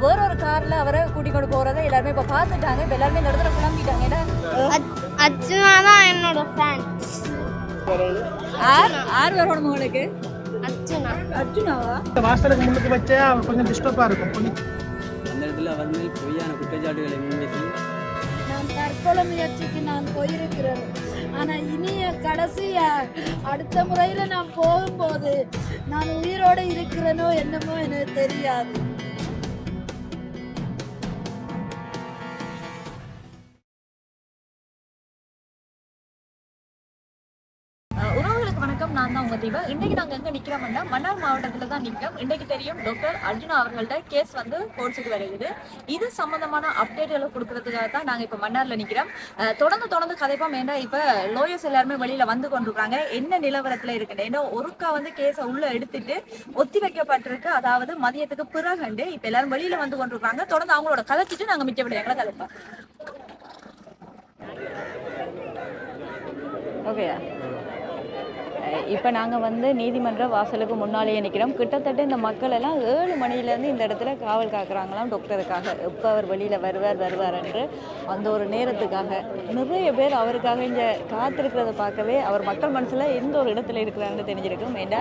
வேற ஒரு கார்ல அவரை கூட்டி கொண்டு போறதை எல்லாருமே இப்ப பாத்துட்டாங்க இப்ப எல்லாருமே இந்த இடத்துல குழம்பிட்டாங்க ஏன்னா அர்ஜுனா தான் என்னோட ஃபேன் ஆர் ஆர் வரணும் உங்களுக்கு? அர்ஜுனா. அர்ஜுனாவா? இந்த வாசலுக்கு முன்னுக்கு வச்சா கொஞ்சம் டிஸ்டர்பாக இருக்கும். அந்த இடத்துல வந்து பொய்யான குற்றச்சாட்டுகளை முன்வைத்து நான் முயற்சிக்கு நான் போயிருக்கிறேன். ஆனா இனிய கடைசிய அடுத்த முறையில நான் போகும்போது நான் உயிரோடு இருக்கிறேனோ என்னமோ எனக்கு தெரியாது. வணக்கம். நான் தான் உங்க தீபா. இன்னைக்கு நாங்க எங்க நிக்கிறோம்னா மன்னார் மாவட்டத்துல தான் நிக்கிறோம். இன்னைக்கு தெரியும் டாக்டர் அர்ஜுனா அவர்கள்ட்ட கேஸ் வந்து கோர்ட்ஸுக்கு வருகிறது. இது சம்பந்தமான அப்டேட்களை கொடுக்கறதுக்காக தான் நாங்க இப்ப மன்னார்ல நிக்கிறோம். தொடர்ந்து தொடர்ந்து கதைப்போம். ஏன்னா இப்ப லோயர்ஸ் எல்லாருமே வெளியில வந்து கொண்டிருக்காங்க என்ன நிலவரத்துல இருக்கு ஏன்னா ஒருக்கா வந்து கேஸை உள்ள எடுத்துட்டு ஒத்தி வைக்கப்பட்டிருக்கு. அதாவது மதியத்துக்கு பிறகுண்டு இப்ப எல்லாரும் வெளியில வந்து கொண்டிருக்காங்க தொடர்ந்து அவங்களோட கதைச்சிட்டு நாங்க மிச்சப்படி எங்களை கதைப்போம். ஓகேயா? இப்போ நாங்கள் வந்து நீதிமன்ற வாசலுக்கு முன்னாலேயே நிற்கிறோம் கிட்டத்தட்ட இந்த மக்கள் எல்லாம் ஏழு மணிலேருந்து இந்த இடத்துல காவல் காக்குறாங்களாம் டாக்டருக்காக. எப்போ அவர் வெளியில் வருவார் வருவார் என்று அந்த ஒரு நேரத்துக்காக. நிறைய பேர் அவருக்காக இங்கே காத்திருக்கிறத பார்க்கவே அவர் மக்கள் மனசில் எந்த ஒரு இடத்துல இருக்கிறாருன்னு தெரிஞ்சிருக்கும். ஏன்னா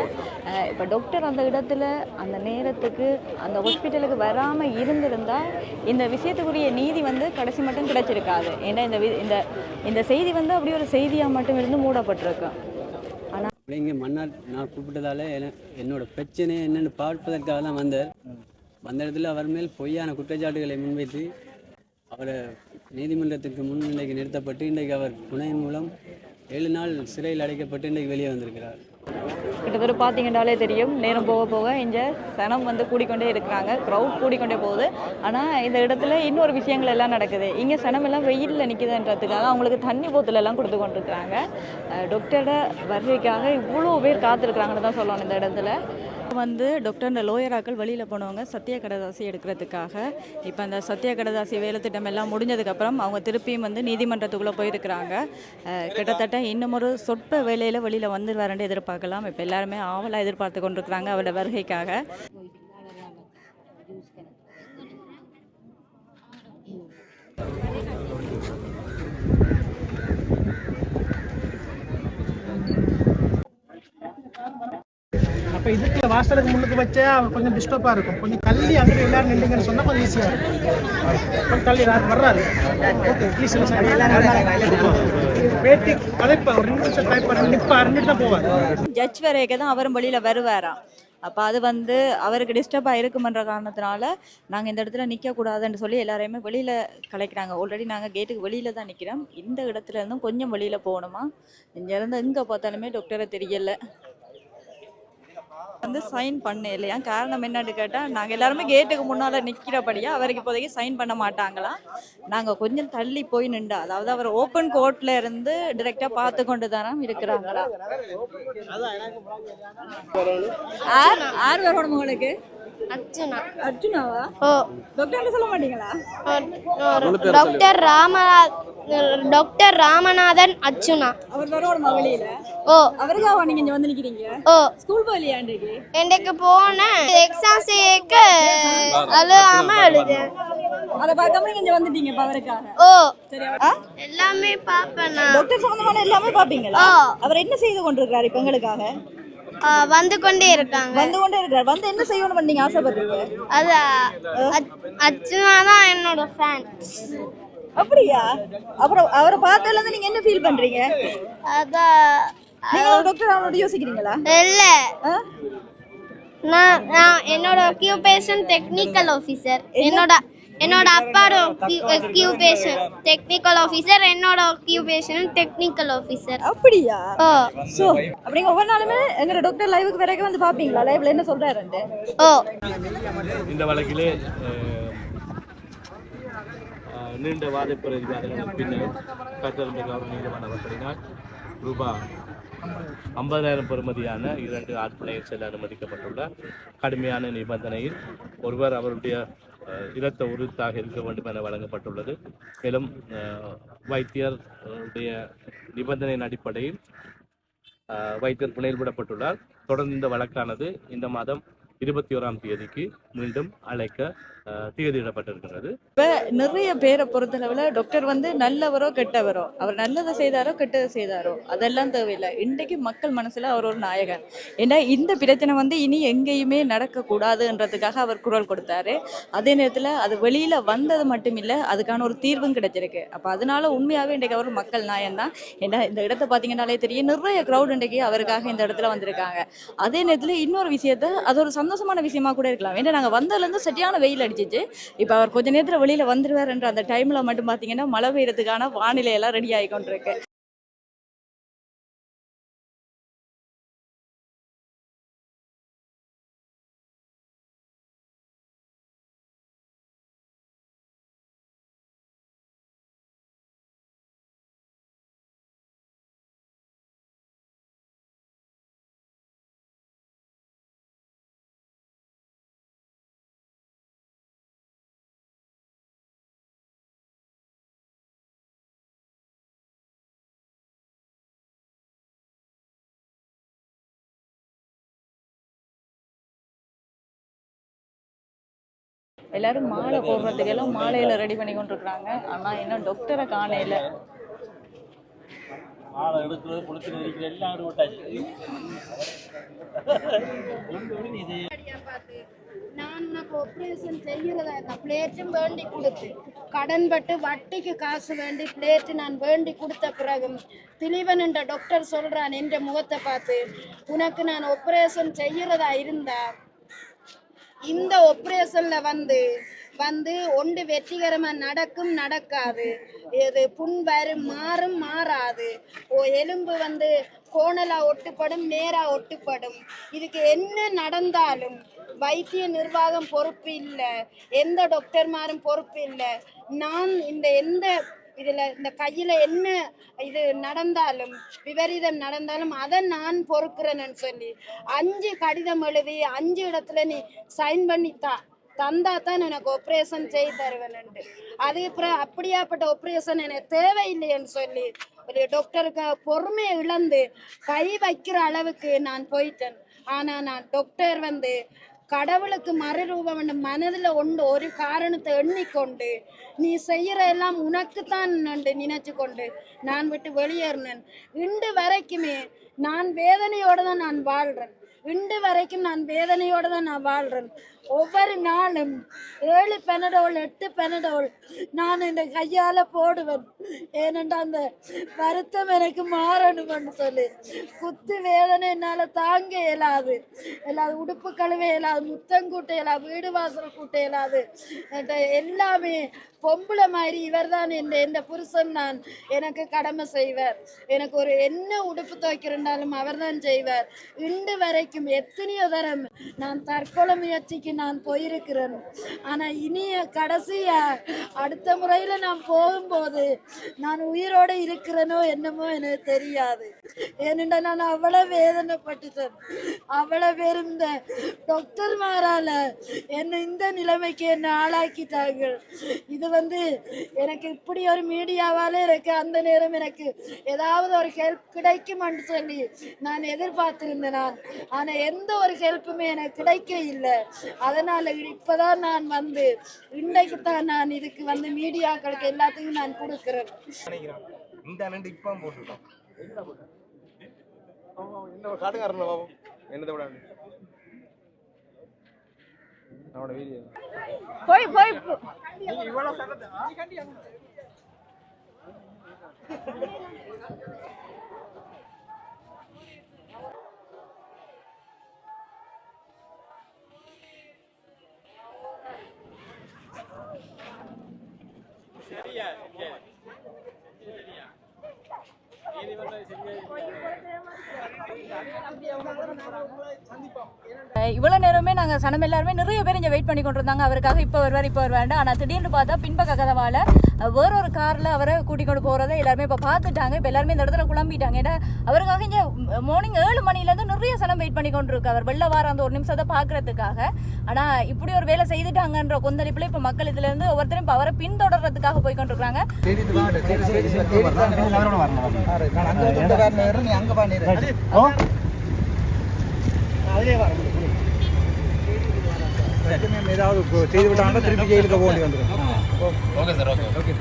இப்போ டாக்டர் அந்த இடத்துல அந்த நேரத்துக்கு அந்த ஹாஸ்பிட்டலுக்கு வராமல் இருந்திருந்தால் இந்த விஷயத்துக்குரிய நீதி வந்து கடைசி மட்டும் கிடச்சிருக்காது. ஏன்னா இந்த வி- இந்த இந்த செய்தி வந்து அப்படியே ஒரு செய்தியாக மட்டும் இருந்து மூடப்பட்டிருக்கும் பிள்ளைங்க மன்னார் நான் கூப்பிட்டதால என்னோட பிரச்சனை என்னென்னு பார்ப்பதற்காக தான் வந்தார். வந்த இடத்துல அவர் மேல் பொய்யான குற்றச்சாட்டுகளை முன்வைத்து அவரை நீதிமன்றத்திற்கு முன் இன்றைக்கு நிறுத்தப்பட்டு இன்றைக்கு அவர் துணையின் மூலம் ஏழு நாள் சிறையில் அடைக்கப்பட்டு இன்றைக்கு வெளியே வந்திருக்கிறார். கிட்டத்தட்ட பார்த்தீங்கன்னாலே தெரியும். நேரம் போக போக இங்கே சனம் வந்து கூடிக்கொண்டே இருக்கிறாங்க. க்ரௌட் கூடிக்கொண்டே போகுது. ஆனால் இந்த இடத்துல இன்னொரு விஷயங்கள் எல்லாம் நடக்குது. இங்கே சனம் எல்லாம் வெயிலில் நிற்குதுன்றதுக்காக அவங்களுக்கு தண்ணி போத்தில் எல்லாம் கொடுத்து கொண்டிருக்கிறாங்க. டாக்டரோட வருகைக்காக இவ்வளோ பேர் காத்திருக்கிறாங்கன்னு தான் சொல்லணும் இந்த இடத்துல. வந்து டாக்டர் இந்த லோயராக்கள் வெளியில் போனவங்க சத்திய கடதாசி எடுக்கிறதுக்காக. இப்போ அந்த சத்திய கடதாசி வேலை திட்டம் எல்லாம் முடிஞ்சதுக்கப்புறம் அவங்க திருப்பியும் வந்து நீதிமன்றத்துக்குள்ளே போயிருக்கிறாங்க. கிட்டத்தட்ட இன்னும் ஒரு சொற்ப வேலையில் வெளியில் வந்துடுவாருன்னு எதிர்பார்க்கலாம். இப்போ எல்லாருமே ஆவலாக எதிர்பார்த்து கொண்டிருக்கிறாங்க அவரோட வருகைக்காக. இப்போ இதுக்கு வாசலுக்கு முன்னுக்கு வச்சா கொஞ்சம் டிஸ்டர்பாக இருக்கும். கொஞ்சம் தள்ளி அங்கே எல்லாரும் நின்றுங்கன்னு சொன்னால் கொஞ்சம் ஈஸியாக இருக்கும். கொஞ்சம் தள்ளி யார் வர்றாரு. ஓகே ப்ளீஸ் பேட்டி கதைப்பா ஒரு நிமிஷம் டைப் பண்ணி. நிற்பா இருந்துட்டு தான் போவார். ஜட்ஜ் வரைக்கும் தான் அவரும் வழியில் வருவாராம். அப்போ அது வந்து அவருக்கு டிஸ்டர்பாக இருக்குமன்ற காரணத்தினால நாங்கள் இந்த இடத்துல நிற்கக்கூடாதுன்னு சொல்லி எல்லாரையுமே வெளியில் கலைக்கிறாங்க. ஆல்ரெடி நாங்கள் கேட்டுக்கு வெளியில் தான் நிற்கிறோம் இந்த இடத்துல இருந்தும் கொஞ்சம் வெளியில் போகணுமா? இங்கேருந்து எங்கே பார்த்தாலுமே டாக்டரை தெரியலை. வந்து சைன் பண்ண இல்லையா? காரணம் என்னன்னு கேட்டால் நாங்கள் எல்லாருமே கேட்டுக்கு முன்னால் நிற்கிறபடியா அவருக்கு இப்போதைக்கு சைன் பண்ண மாட்டாங்களாம் நாங்கள் கொஞ்சம் தள்ளி போய் நின்றா அதாவது அவர் ஓப்பன் கோர்ட்ல இருந்து டிரெக்டாக பார்த்து கொண்டு தானே இருக்கிறாங்களா? ஆர் ஆர் வரணும் உங்களுக்கு? அர்ஜுனா. அர்ஜுனாவா? ஓ. டாக்டர் சொல்ல மாட்டீங்களா? Doctor Ramnath doctor Ramanathan Arjuna. அவர் ஓ. அவருக்காக நீங்க இங்க வந்து நிக்கிறீங்க? ஓ. ஸ்கூல் போகலையா இன்றைக்கு எனக்கு போன எக்ஸாம் செய்யக்க அழுகாம எழுதேன் அதை பார்க்காம நீங்க வந்துட்டீங்க ஓ. சரியா எல்லாமே பார்ப்பேன் நான். டாக்டர் சம்பந்தமான எல்லாமே பாப்பீங்களா. அவர் என்ன செய்து கொண்டிருக்காரு இப்ப எங்களுக்காக? வந்து கொண்டே இருக்காங்க. வந்து கொண்டே இருக்காரு. வந்து என்ன செய்யணும் நீங்க ஆசைப்படுறீங்க அது அர்ஜுனா தான் என்னோட ஃபேன் அப்படியா? அப்புறம் அவரை பார்த்ததுல இருந்து நீங்க என்ன ஃபீல் பண்றீங்க? அதான் நீங்க டாக்டர் அவனோட யோசிக்கிறீங்களா? இல்ல? நான் நான் என்னோட occupation டெக்னிக்கல் ஆஃபீஸர் என்னோட என்னோட அப்பாவோட occupation டெக்னிக்கல் ஆஃபீஸர் என்னோட occupation டெக்னிக்கல் ஆஃபீஸர் அப்படியா? ஓ. சோ அப்படிங்க ஒவ்வொரு நாளுமே எங்க டாக்டர் லைவுக்கு வரைக்கும் வந்து பாப்பீங்களா? லைவ்ல என்ன சொல்றாருன்னு ஓ. இந்த வழக்கிலே நீண்ட வாத பிரதிவாதங்களுக்கு பின்னர் கற்றறிந்த கௌரவ நீதிமன்ற வழக்கறிஞர் ரூபாய் ஐம்பதாயிரம் பெறுமதியான இரண்டு ஆட்புணையில் செல்ல அனுமதிக்கப்பட்டுள்ள கடுமையான நிபந்தனையில் ஒருவர் அவருடைய இரத்த உறுத்தாக இருக்க வேண்டும் என வழங்கப்பட்டுள்ளது. மேலும் வைத்தியர் உடைய நிபந்தனையின் அடிப்படையில் வைத்தியர் புனையில் விடப்பட்டுள்ளார் தொடர்ந்து இந்த வழக்கானது இந்த மாதம் இருபத்தி ஓராம் தேதிக்கு மீண்டும் அழைக்க தேதியிடப்பட்டிருக்கிறது தேதியிடப்பட்டிருக்கிறது நிறைய பேரை பொறுத்தளவில் டாக்டர் வந்து நல்லவரோ கெட்டவரோ அவர் நல்லதை செய்தாரோ கெட்டதை செய்தாரோ அதெல்லாம் தேவையில்லை. இன்றைக்கு மக்கள் மனசில் அவர் ஒரு நாயகன். ஏன்னா இந்த பிரச்சனை வந்து இனி எங்கேயுமே நடக்கக்கூடாதுன்றதுக்காக அவர் குரல் கொடுத்தாரு. அதே நேரத்தில் அது வெளியில் வந்தது மட்டும் இல்லை அதுக்கான ஒரு தீர்வும் கிடைச்சிருக்கு. அப்போ அதனால உண்மையாகவே இன்றைக்கு அவர் மக்கள் நாயன் தான். ஏன்னா இந்த இடத்த பார்த்தீங்கன்னாலே தெரியும் நிறைய க்ரௌட் இன்றைக்கு அவருக்காக இந்த இடத்துல வந்திருக்காங்க. அதே நேரத்தில் இன்னொரு விஷயத்த அது ஒரு சந்தோஷமான விஷயமா கூட இருக்கலாம். ஏன்னா நாங்கள் வந்ததுலேருந்து சரியான வெயில் அடிச்சிச்சு. இப்போ அவர் கொஞ்ச நேரத்தில் வெளியில் வந்துருவாருன்ற அந்த டைமில் மட்டும் பார்த்தீங்கன்னா மழை பெய்யறதுக்கான வானிலை எல்லாம் ரெடி ஆகி கொண்டிருக்கு எல்லாரும் மாலை போடுறதுக்கு எல்லாம் மாலையில ரெடி பண்ணி கொண்டிருக்கிறாங்க. ஆனா இன்னும் டாக்டரை காணையில ஆளை எடுக்கிறது குளிக்கிறது இருக்கிற எல்லாம் ஆடு விட்டாச்சு நான் உனக்கு ஆப்ரேஷன் செய்கிறதா இருந்தா பிளேட்டும் வேண்டி கொடுத்து. கடன் பட்டு வட்டிக்கு காசு வேண்டி பிளேட்டு நான் வேண்டி கொடுத்த பிறகு திலீவன் என்ற டாக்டர் சொல்றான் என்ற முகத்தை பார்த்து உனக்கு நான் ஆப்ரேஷன் செய்கிறதா இருந்தா இந்த ஆப்ரேஷன்ல வந்து வந்து ஒன்று வெற்றிகரமா நடக்கும் நடக்காது. இது புண் வரும் மாறும் மாறாது. ஓ எலும்பு வந்து கோணலா ஒட்டுப்படும் நேரா ஒட்டுப்படும். இதுக்கு என்ன நடந்தாலும் வைத்திய நிர்வாகம் பொறுப்பு இல்லை. எந்த டாக்டர்மாரும் பொறுப்பு இல்லை. நான் இந்த எந்த இதில் இந்த கையில் என்ன இது நடந்தாலும் விபரீதம் நடந்தாலும் அதை நான் பொறுக்கிறேன்னு சொல்லி அஞ்சு கடிதம் எழுதி அஞ்சு இடத்துல நீ சைன் பண்ணி தா தந்தா தான் எனக்கு ஆப்ரேஷன் செய்து தருவேன்ட்டு அதுக்கப்புறம் அப்படியாப்பட்ட ஆப்ரேஷன் எனக்கு தேவையில்லைன்னு சொல்லி ஒரு டாக்டருக்கு பொறுமையை இழந்து கை வைக்கிற அளவுக்கு நான் போயிட்டேன். ஆனா நான் டாக்டர் வந்து கடவுளுக்கு மறுரூபம் என்று மனதில் உண்டு. ஒரு காரணத்தை எண்ணிக்கொண்டு நீ செய்யற எல்லாம் உனக்குத்தான் என்று நினைச்சு கொண்டு நான் விட்டு வெளியேறினேன். இன்று வரைக்குமே நான் வேதனையோடு தான் நான் வாழ்றேன் இன்று வரைக்கும் நான் வேதனையோடு தான் நான் வாழ்றேன் ஒவ்வொரு நாளும் ஏழு பெனடோல் எட்டு பெனடோல் நான் இந்த கையால் போடுவேன். ஏனென்றால் அந்த வருத்தம் எனக்கு மாறணும்னு சொல்லி. குத்து வேதனை என்னால் தாங்க இயலாது. இயலாது உடுப்பு கழுவ இயலாது முத்தம் கூட்ட இயலாது வீடு வாசல் கூட்ட இயலாது. எல்லாமே பொம்பளை மாதிரி இவர் தான் இந்த இந்த புருஷன் நான் எனக்கு கடமை செய்வார். எனக்கு ஒரு என்ன உடுப்பு துவைக்கிறண்டாலும் அவர் தான் செய்வார். இன்று வரைக்கும் எத்தனையோ தரம் நான் தற்கொலை முயற்சிக்கு நான் போயிருக்கிறேன். ஆனால் இனிய கடைசியா அடுத்த முறையில் நான் போகும்போது நான் உயிரோடு இருக்கிறேனோ என்னமோ எனக்கு தெரியாது. ஏனென்றா நான் அவ்வளோ வேதனைப்பட்டுட்டேன். அவ்வளோ பேர் இந்த டாக்டர்மாரால என்னை இந்த நிலைமைக்கு என்னை ஆளாக்கிட்டாங்க இது வந்து எனக்கு இப்படி ஒரு மீடியாவாலே இருக்கு. அந்த நேரம் எனக்கு ஏதாவது ஒரு ஹெல்ப் கிடைக்குமான்னு சொல்லி நான் எதிர்பார்த்திருந்தேன். நான் ஆனால் எந்த ஒரு ஹெல்ப்புமே எனக்கு கிடைக்க இல்லை. அதனால இப்பதான் நான் வந்து இன்றைக்கு தான் நான் இதுக்கு வந்து மீடியாக்களுக்கு எல்லாத்துக்கும் நான் கொடுக்குறேன். இந்த அண்ணன் இப்போ போட்டுருக்கோம் என்ன என்னதை விட அவனோட வீடியோ. போய் போய் இவ்வளவு நாங்கள் சனம் எல்லாருமே நிறைய பேர் இங்கே வெயிட் பண்ணி கொண்டிருந்தாங்க அவருக்காக இப்போ வருவார் இப்போ வருவாண்டு ஆனால் திடீர்னு பார்த்தா பின்பக்க கதவால் வேற ஒரு காரில் அவரை கூட்டிக் கொண்டு போகிறத எல்லாருமே இப்போ பார்த்துட்டாங்க. இப்போ எல்லாருமே இந்த இடத்துல குழம்பிட்டாங்க. ஏன்னா அவருக்காக இங்கே மார்னிங் ஏழு மணிலேருந்து நிறைய சனம் வெயிட் பண்ணி கொண்டு இருக்கு அவர் வெளில வார அந்த ஒரு நிமிஷத்தை பார்க்குறதுக்காக. ஆனால் இப்படி ஒரு வேலை செய்துட்டாங்கன்ற கொந்தளிப்பில் இப்போ மக்கள் இதுலேருந்து ஒவ்வொருத்தரும் இப்போ அவரை பின்தொடர்றதுக்காக போய் கொண்டிருக்காங்க அதிலே வர ஏதாவது செய்து விட்டாங்கன்னா திருப்பி ஜெயிலுக்கு போக வேண்டி வந்துடும். Okay sir okay. ஓகே.